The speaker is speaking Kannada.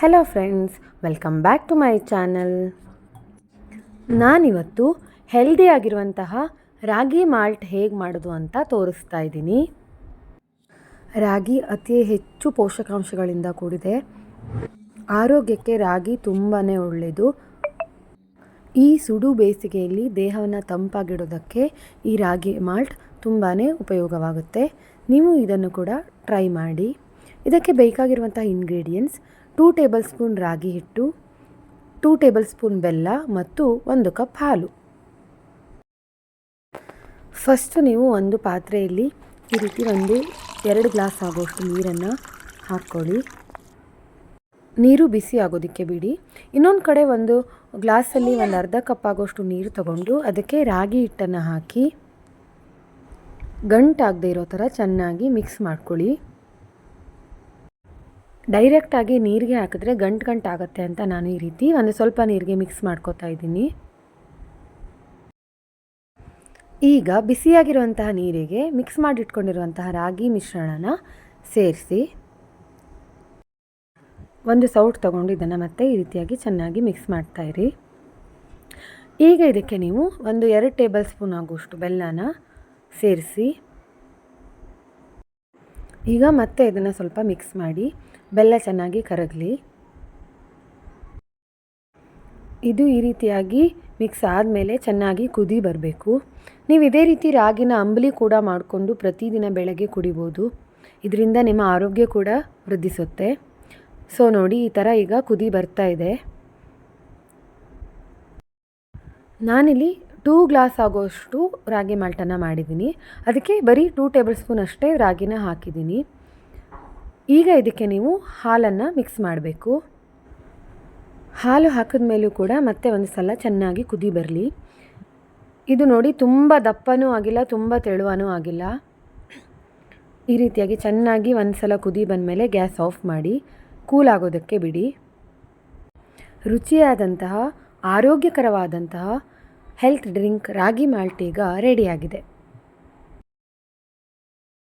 Hello friends welcome back to my channel ನಾನಿವತ್ತು ಹೆಲ್ದಿ ಆಗಿರುವಂತಹ ರಾಗಿ ಮಾಲ್ಟ್ ಹೇಗೆ ಮಾಡೋದು ಅಂತ ತೋರಿಸ್ತಾ ಇದ್ದೀನಿ. ರಾಗಿ ಅತಿ ಹೆಚ್ಚು ಪೋಷಕಾಂಶಗಳಿಂದ ಕೂಡಿದೆ. ಆರೋಗ್ಯಕ್ಕೆ ರಾಗಿ ತುಂಬಾ ಒಳ್ಳೆಯದು. ಈ ಸುಡು ಬೇಸಿಗೆಯಲ್ಲಿ ದೇಹವನ್ನು ತಂಪಾಗಿಡೋದಕ್ಕೆ ಈ ರಾಗಿ ಮಾಲ್ಟ್ ತುಂಬಾ ಉಪಯೋಗವಾಗುತ್ತೆ. ನೀವು ಇದನ್ನು ಕೂಡ ಟ್ರೈ ಮಾಡಿ. ಇದಕ್ಕೆ ಬೇಕಾಗಿರುವಂಥ ಇಂಗ್ರೀಡಿಯೆಂಟ್ಸ್ ಟೂ ಟೇಬಲ್ ಸ್ಪೂನ್ ರಾಗಿ ಹಿಟ್ಟು, ಟೂ ಟೇಬಲ್ ಸ್ಪೂನ್ ಬೆಲ್ಲ ಮತ್ತು ಒಂದು ಕಪ್ ಹಾಲು. ಫಸ್ಟು ನೀವು ಒಂದು ಪಾತ್ರೆಯಲ್ಲಿ ಈ ರೀತಿ ಒಂದು ಎರಡು ಗ್ಲಾಸ್ ಆಗೋಷ್ಟು ನೀರನ್ನು ಹಾಕ್ಕೊಳ್ಳಿ. ನೀರು ಬಿಸಿ ಆಗೋದಕ್ಕೆ ಬಿಡಿ. ಇನ್ನೊಂದು ಕಡೆ ಒಂದು ಗ್ಲಾಸಲ್ಲಿ ಒಂದು ಅರ್ಧ ಕಪ್ ಆಗೋಷ್ಟು ನೀರು ತಗೊಂಡು ಅದಕ್ಕೆ ರಾಗಿ ಹಿಟ್ಟನ್ನು ಹಾಕಿ ಗಂಟಾಗದೇ ಇರೋ ಥರ ಚೆನ್ನಾಗಿ ಮಿಕ್ಸ್ ಮಾಡ್ಕೊಳ್ಳಿ. ಡೈರೆಕ್ಟಾಗಿ ನೀರಿಗೆ ಹಾಕಿದ್ರೆ ಗಂಟು ಗಂಟು ಆಗುತ್ತೆ ಅಂತ ನಾನು ಈ ರೀತಿ ಒಂದು ಸ್ವಲ್ಪ ನೀರಿಗೆ ಮಿಕ್ಸ್ ಮಾಡ್ಕೋತಾ ಇದ್ದೀನಿ. ಈಗ ಬಿಸಿಯಾಗಿರುವಂತಹ ನೀರಿಗೆ ಮಿಕ್ಸ್ ಮಾಡಿಟ್ಕೊಂಡಿರುವಂತಹ ರಾಗಿ ಮಿಶ್ರಣನ ಸೇರಿಸಿ ಒಂದು ಸೌಟ್ ತಗೊಂಡು ಇದನ್ನು ಮತ್ತೆ ಈ ರೀತಿಯಾಗಿ ಚೆನ್ನಾಗಿ ಮಿಕ್ಸ್ ಮಾಡ್ತಾಯಿರಿ ಈಗ ಇದಕ್ಕೆ ನೀವು ಒಂದು ಎರಡು ಟೇಬಲ್ ಸ್ಪೂನ್ ಆಗುವಷ್ಟು ಬೆಲ್ಲನ ಸೇರಿಸಿ ಈಗ ಮತ್ತೆ ಇದನ್ನು ಸ್ವಲ್ಪ ಮಿಕ್ಸ್ ಮಾಡಿ ಬೆಲ್ಲ ಚೆನ್ನಾಗಿ ಕರಗಲಿ. ಇದು ಈ ರೀತಿಯಾಗಿ ಮಿಕ್ಸ್ ಆದಮೇಲೆ ಚೆನ್ನಾಗಿ ಕುದಿ ಬರಬೇಕು. ನೀವು ಇದೇ ರೀತಿ ರಾಗಿನ ಅಂಬಲಿ ಕೂಡ ಮಾಡಿಕೊಂಡು ಪ್ರತಿದಿನ ಬೆಳಗ್ಗೆ ಕುಡಿಬೋದು. ಇದರಿಂದ ನಿಮ್ಮ ಆರೋಗ್ಯ ಕೂಡ ವೃದ್ಧಿಸುತ್ತೆ. ಸೊ ನೋಡಿ ಈ ಥರ ಈಗ ಕುದಿ ಬರ್ತಾ ಇದೆ. ನಾನಿಲ್ಲಿ ಟೂ ಗ್ಲಾಸ್ ಆಗೋಷ್ಟು ರಾಗಿ ಮಾಲ್ಟನ್ನು ಮಾಡಿದ್ದೀನಿ. ಅದಕ್ಕೆ ಬರೀ ಟೂ ಟೇಬಲ್ ಸ್ಪೂನ್ ಅಷ್ಟೇ ರಾಗಿನ ಹಾಕಿದ್ದೀನಿ. ಈಗ ಇದಕ್ಕೆ ನೀವು ಹಾಲನ್ನು ಮಿಕ್ಸ್ ಮಾಡಬೇಕು. ಹಾಲು ಹಾಕಿದ ಮೇಲೂ ಕೂಡ ಮತ್ತೆ ಒಂದು ಸಲ ಚೆನ್ನಾಗಿ ಕುದಿ ಬರಲಿ. ಇದು ನೋಡಿ ತುಂಬ ದಪ್ಪನೂ ಆಗಿಲ್ಲ, ತುಂಬ ತೆಳುವನೂ ಆಗಿಲ್ಲ. ಈ ರೀತಿಯಾಗಿ ಚೆನ್ನಾಗಿ ಒಂದು ಸಲ ಕುದಿ ಬಂದಮೇಲೆ ಗ್ಯಾಸ್ ಆಫ್ ಮಾಡಿ ಕೂಲ್ ಆಗೋದಕ್ಕೆ ಬಿಡಿ. ರುಚಿಯಾದಂತಹ, ಆರೋಗ್ಯಕರವಾದಂತಹ ಹೆಲ್ತ್ ಡ್ರಿಂಕ್ ರಾಗಿ ಮಾಲ್ಟೀಗ ರೆಡಿಯಾಗಿದೆ